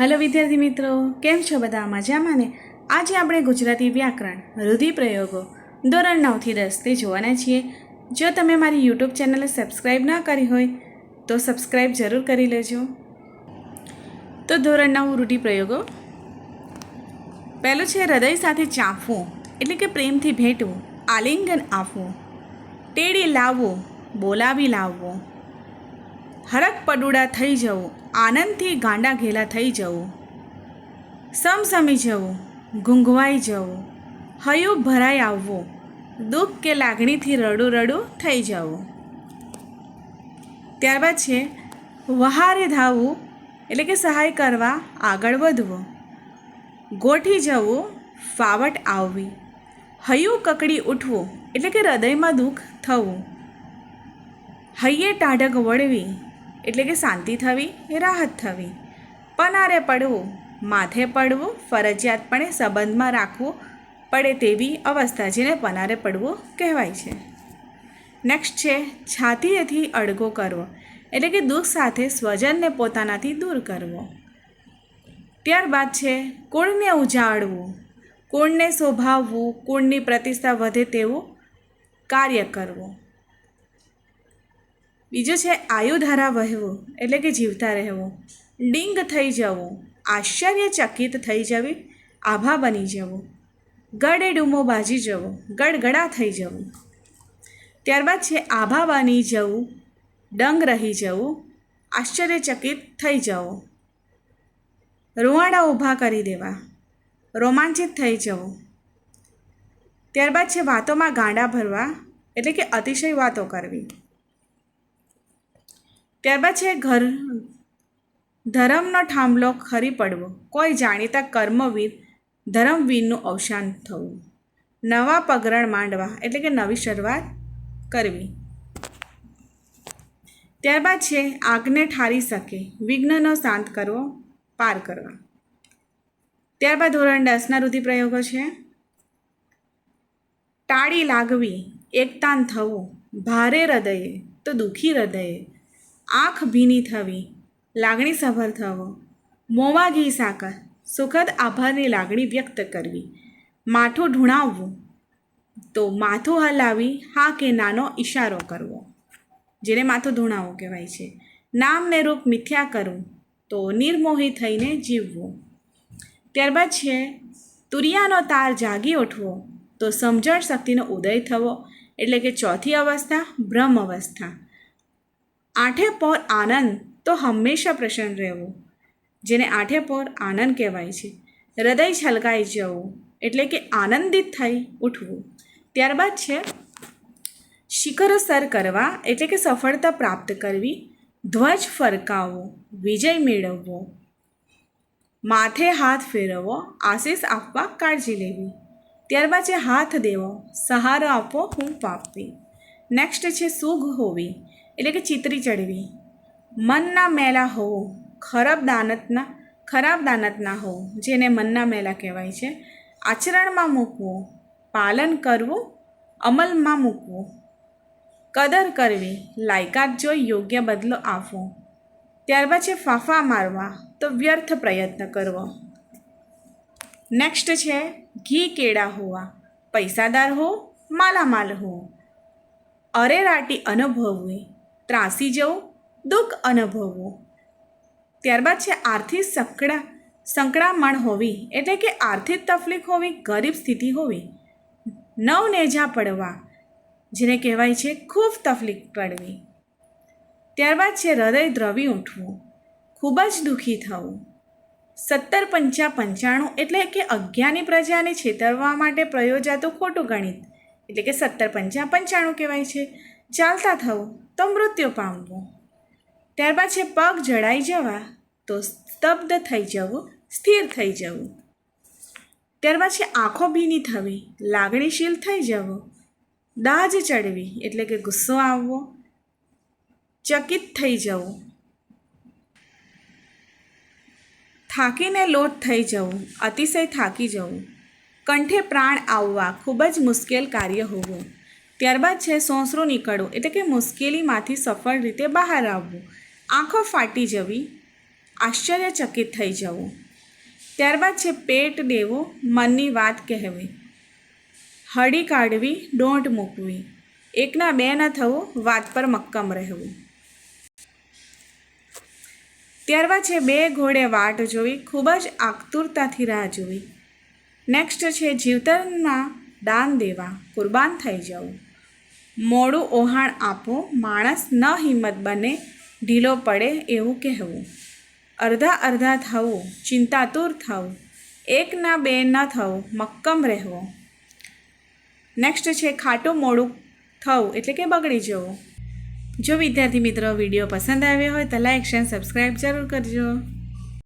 Hello વિદ્યાર્થી મિત્રો, કેમ છો બધા? મજામાં ને? આજે આપણે ગુજરાતી વ્યાકરણ રૂઢિપ્રયોગો ધોરણ નવથી દસ તે જોવાના છીએ. જો તમે મારી યુટ્યુબ ચેનલને સબસ્ક્રાઈબ ના કરી હોય, તો સબસ્ક્રાઈબ જરૂર કરી લેજો. તો ધોરણ નવ રૂઢિપ્રયોગો પહેલું છે, હૃદય સાથે ચાંફવું એટલે કે પ્રેમથી ભેટવું, આલિંગન આપવું ટેડી લાવવું, બોલાવી લાવવું હરક પડુડા થઈ જવું આનંદથી ગાંડા ઘેલા થઈ જવું. સમસમી જવું, ઘૂંઘવાઈ જવું, હયું ભરાઈ આવવું, દુઃખ કે લાગણીથી રડું રડું થઈ જવું. ત્યારબાદ છે, વહારે ધાવવું એટલે કે સહાય કરવા આગળ વધવું. ગોઠી જવું, ફાવટ આવવી. હૈયું કકડી ઉઠવું, એટલે કે હૃદયમાં દુઃખ થવું. હૈયે ટાઢક વળવી એટલે કે શાંતિ થવી રાહત થવી. પનારે પડવું, માથે પડવું, ફરજિયાતપણે સંબંધમાં રાખવું પડે તેવી અવસ્થા જેને પનારે પડવું કહેવાય છે. નેક્સ્ટ છે, છાતીએથી અડગો કરવો, એટલે કે દુઃખ સાથે સ્વજનને પોતાનાથી દૂર કરવો. ત્યારબાદ છે, કુળને ઉજાડવું, કુળને શોભાવવું, કુળની પ્રતિષ્ઠા વધે તેવું કાર્ય કરવું. બીજું છે આયુધારા વહેવું, એટલે કે જીવતા રહેવું. ડિંગ થઈ જવું, આશ્ચર્યચકિત થઈ જવી, આભા બની જવું. ગળે ડૂમો બાજી જવો, ગડગડા થઈ જવું. ત્યારબાદ છે આભા બની જવું, ડંગ રહી જવું, આશ્ચર્યચકિત થઈ જવું. રૂવાડા ઊભા કરી દેવા, રોમાંચિત થઈ જવું. ત્યારબાદ છે વાતોમાં ગાંડા ભરવા, એટલે કે અતિશય વાતો કરવી. ત્યારબાદ છે, ઘર ધર્મનો થાંભલો ખરી પડવો. કોઈ જાણીતા કર્મવીર ધર્મવીરનું અવસાન થવું. નવા પગરણ માંડવા, એટલે કે નવી શરૂઆત કરવી. ત્યારબાદ છે આગને ઠારી શકે, વિઘ્નનો શાંત કરવો, પાર કરવા. ત્યારબાદ ધોરણ દસના રૂઢિપ્રયોગો છે. ટાળી લાગવી, એકતાન થવું, ભારે હૃદયે, તો દુઃખી હૃદયે આંખ ભીની થવી, લાગણી સભર થવો. મોંમાં ઘી સાકર, સુખદ આભારની લાગણી વ્યક્ત કરવી. માથું ઢૂણાવવું તો માથું હલાવી, હા કે નાનો ઈશારો કરવો. જેને માથું ધૂણાવવું કહેવાય છે. નામને રૂપ મિથ્યા કરવું તો નિર્મોહી થઈને જીવવું. ત્યારબાદ છે, તુરિયાનો તાર જાગી ઉઠવો, તો સમજણ શક્તિનો ઉદય થવો. એટલે કે ચોથી અવસ્થા, બ્રહ્મ અવસ્થા. આઠે પોર આનંદ તો હંમેશા પ્રસન્ન રહેવું. જેને આઠે પોર આનંદ કહેવાય છે. હૃદય છલકાઈ જવું એટલે કે આનંદિત થઈ ઉઠવું. ત્યારબાદ છે, શિખરો સર કરવા એટલે કે સફળતા પ્રાપ્ત કરવી. ધ્વજ ફરકાવવો, વિજય મેળવવો. માથે હાથ ફેરવવો, આશીષ આપવા કાળજી લેવી. ત્યારબાદ છે, હાથ દેવો, સહારો આપવો, હું પાપવી નેક્સ્ટ છે સુગ હોવી. એટલે કે ચિત્રી ચડવી. મનના મેલા હોવું, ખરાબ દાનતના ખરાબ દાનતના હોવું, જેને મનના મેલા કહેવાય છે. આચરણમાં મૂકવું, પાલન કરવું, અમલમાં મૂકવું. કદર કરવી, લાયકાત જોઈ યોગ્ય બદલો આપવો. ત્યારબાદ છે ફાંફા મારવા, તો વ્યર્થ પ્રયત્ન કરવો. નેક્સ્ટ છે, ઘી કેળા હોવા. પૈસાદાર હો માલામાલ હો અરેરાટી અનુભવવી. ત્રાસી જવું, દુઃખ અનુભવવું. ત્યારબાદ છે આર્થિક સંકળા સંકળામણ હોવી એટલે કે આર્થિક તકલીફ હોવી, ગરીબ સ્થિતિ હોવી. નવ નેજા પડવા, જેને કહેવાય છે ખૂબ તકલીફ પડવી. ત્યારબાદ છે હૃદય દ્રવી ઉઠવું ખૂબ જ દુઃખી થવું. સત્તર પંચા પંચાણું એટલે કે અજ્ઞાની પ્રજાને છેતરવા માટે પ્રયોજાતું ખોટું ગણિત, એટલે કે સત્તર પંચા પંચાણું કહેવાય છે. ચાલતા થવું. તો મૃત્યુ પામવું. ત્યારબાદ છે પગ જડાઈ જવા તો સ્તબ્ધ થઈ જવું, સ્થિર થઈ જવું. ત્યારબાદ છે આંખો ભીની થવી, લાગણીશીલ થઈ જવું. દાજ ચડવી, એટલે કે ગુસ્સો આવવો. ચકિત થઈ જવું. થાકીને લોટ થઈ જવું, અતિશય થાકી જવું. કંઠે પ્રાણ આવવા ખૂબ જ મુશ્કેલ કાર્ય હોવું. ત્યારબાદ છે, સોંસરું નીકળવું એટલે કે મુશ્કેલીમાંથી સફળ રીતે બહાર આવવું. આંખો ફાટી જવી, આશ્ચર્યચકિત થઈ જવું. ત્યારબાદ છે, પેટ દેવો, મનની વાત કહેવી. હળી કાઢવી ડોંટ મૂકવી. એકના બે ન થવું, વાત પર મક્કમ રહેવું. ત્યારબાદ છે, બે ઘોડે વાટ જોવી, ખૂબ જ આતુરતાથી રાહ જોવી. નેક્સ્ટ છે જીવતરમાં દાન દેવા, કુરબાન થઈ જવું. મોડું ઓહાણ આપો, માણસ ન હિંમત બને, ઢીલો પડે એવું કહેવું. અડધા અડધા થવું ચિંતાતુર થવું એકના બે ન થવું મક્કમ રહેવો. નેક્સ્ટ છે, ખાટું મોડું થવું, એટલે કે બગડી જવું. જો વિદ્યાર્થી મિત્રો વીડિયો પસંદ આવ્યો હોય તો લાઈક શેર સબસ્ક્રાઈબ જરૂર કરજો.